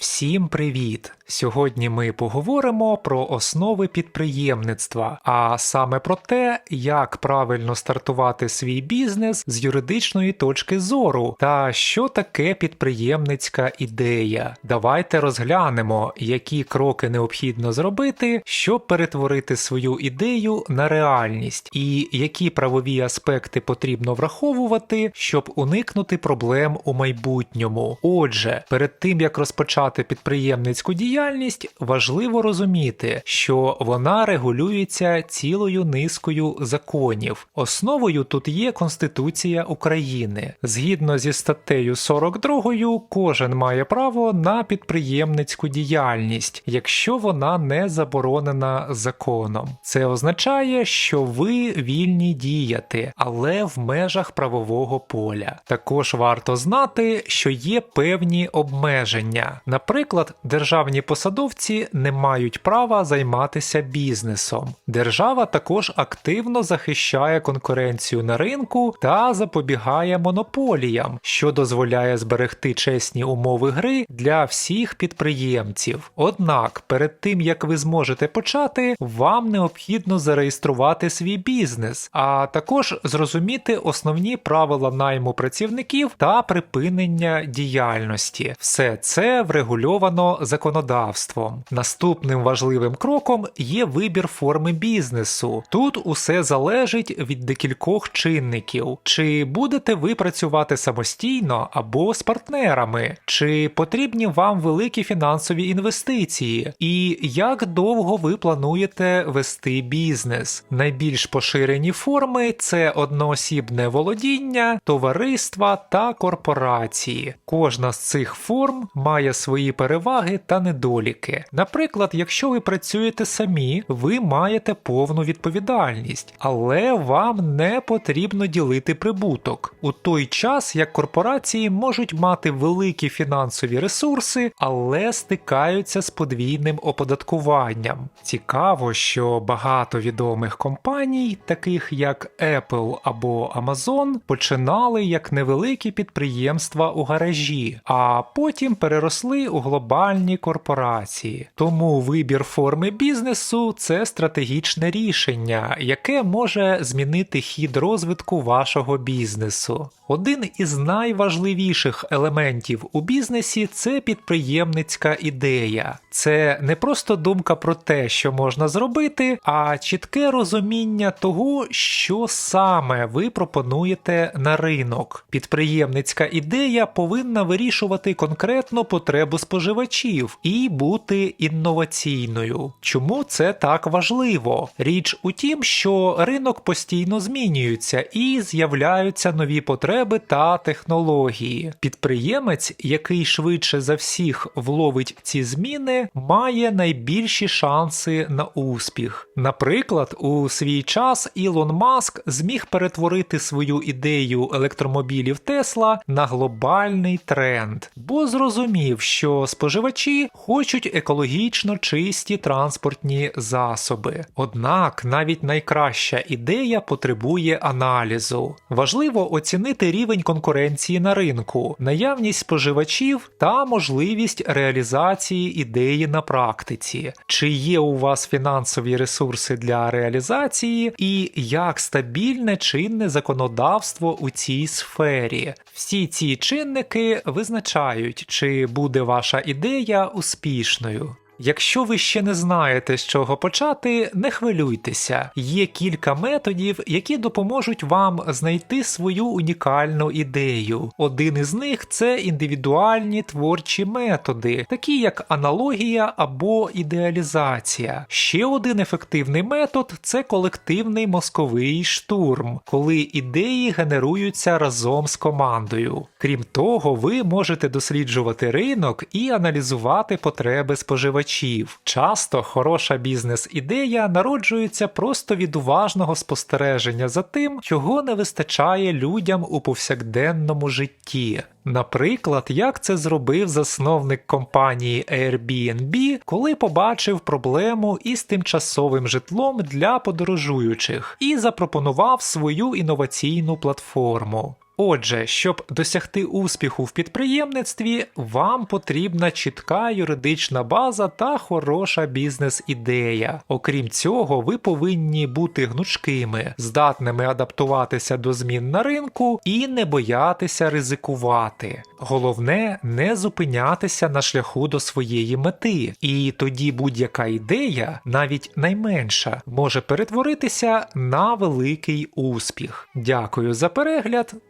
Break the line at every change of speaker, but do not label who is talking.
Всім привіт! Сьогодні ми поговоримо про основи підприємництва, а саме про те, як правильно стартувати свій бізнес з юридичної точки зору та що таке підприємницька ідея. Давайте розглянемо, які кроки необхідно зробити, щоб перетворити свою ідею на реальність, і які правові аспекти потрібно враховувати, щоб уникнути проблем у майбутньому. Отже, перед тим як розпочати підприємницьку діяльність, важливо розуміти, що вона регулюється цілою низкою законів. Основою тут є Конституція України. Згідно зі статтею 42, кожен має право на підприємницьку діяльність, якщо вона не заборонена законом. Це означає, що ви вільні діяти, але в межах правового поля. Також варто знати, що є певні обмеження. Наприклад, державні посадовці не мають права займатися бізнесом. Держава також активно захищає конкуренцію на ринку та запобігає монополіям, що дозволяє зберегти чесні умови гри для всіх підприємців. Однак, перед тим як ви зможете почати, вам необхідно зареєструвати свій бізнес, а також зрозуміти основні правила найму працівників та припинення діяльності. Все це врегульовано законодавством. Наступним важливим кроком є вибір форми бізнесу. Тут усе залежить від декількох чинників: чи будете ви працювати самостійно або з партнерами, чи потрібні вам великі фінансові інвестиції, і як довго ви плануєте вести бізнес. Найбільш поширені форми це одноосібне володіння, товариства та корпорації. Кожна з цих форм має свої переваги та недоліки. Наприклад, якщо ви працюєте самі, ви маєте повну відповідальність, але вам не потрібно ділити прибуток. У той час як корпорації можуть мати великі фінансові ресурси, але стикаються з подвійним оподаткуванням. Цікаво, що багато відомих компаній, таких як Apple або Amazon, починали як невеликі підприємства у гаражі, а потім переросли у глобальні корпорації. Тому вибір форми бізнесу це стратегічне рішення, яке може змінити хід розвитку вашого бізнесу. Один із найважливіших елементів у бізнесі це підприємницька ідея. Це не просто думка про те, що можна зробити, а чітке розуміння того, що саме ви пропонуєте на ринок. Підприємницька ідея повинна вирішувати конкретну потребу споживачів і бути інноваційною. Чому це так важливо? Річ у тім, що ринок постійно змінюється і з'являються нові потреби та технології. Підприємець, який швидше за всіх вловить ці зміни, має найбільші шанси на успіх. Наприклад, у свій час Ілон Маск зміг перетворити свою ідею електромобілів Тесла на глобальний тренд, бо зрозумів, що споживачі хочуть екологічно чисті транспортні засоби. Однак навіть найкраща ідея потребує аналізу. Важливо оцінити рівень конкуренції на ринку, наявність споживачів та можливість реалізації ідеї на практиці, чи є у вас фінансові ресурси для реалізації, і як стабільне чинне законодавство у цій сфері. Всі ці чинники визначають, чи буде ваша ідея успішною. Якщо ви ще не знаєте, з чого почати, не хвилюйтеся. Є кілька методів, які допоможуть вам знайти свою унікальну ідею. Один із них це індивідуальні творчі методи, такі як аналогія або ідеалізація. Ще один ефективний метод це колективний мозковий штурм, коли ідеї генеруються разом з командою. Крім того, ви можете досліджувати ринок і аналізувати потреби споживачів споживачів. Часто хороша бізнес-ідея народжується просто від уважного спостереження за тим, чого не вистачає людям у повсякденному житті. Наприклад, як це зробив засновник компанії Airbnb, коли побачив проблему із тимчасовим житлом для подорожуючих і запропонував свою інноваційну платформу. Отже, щоб досягти успіху в підприємництві, вам потрібна чітка юридична база та хороша бізнес-ідея. Окрім цього, ви повинні бути гнучкими, здатними адаптуватися до змін на ринку і не боятися ризикувати. Головне не зупинятися на шляху до своєї мети, і тоді будь-яка ідея, навіть найменша, може перетворитися на великий успіх. Дякую за перегляд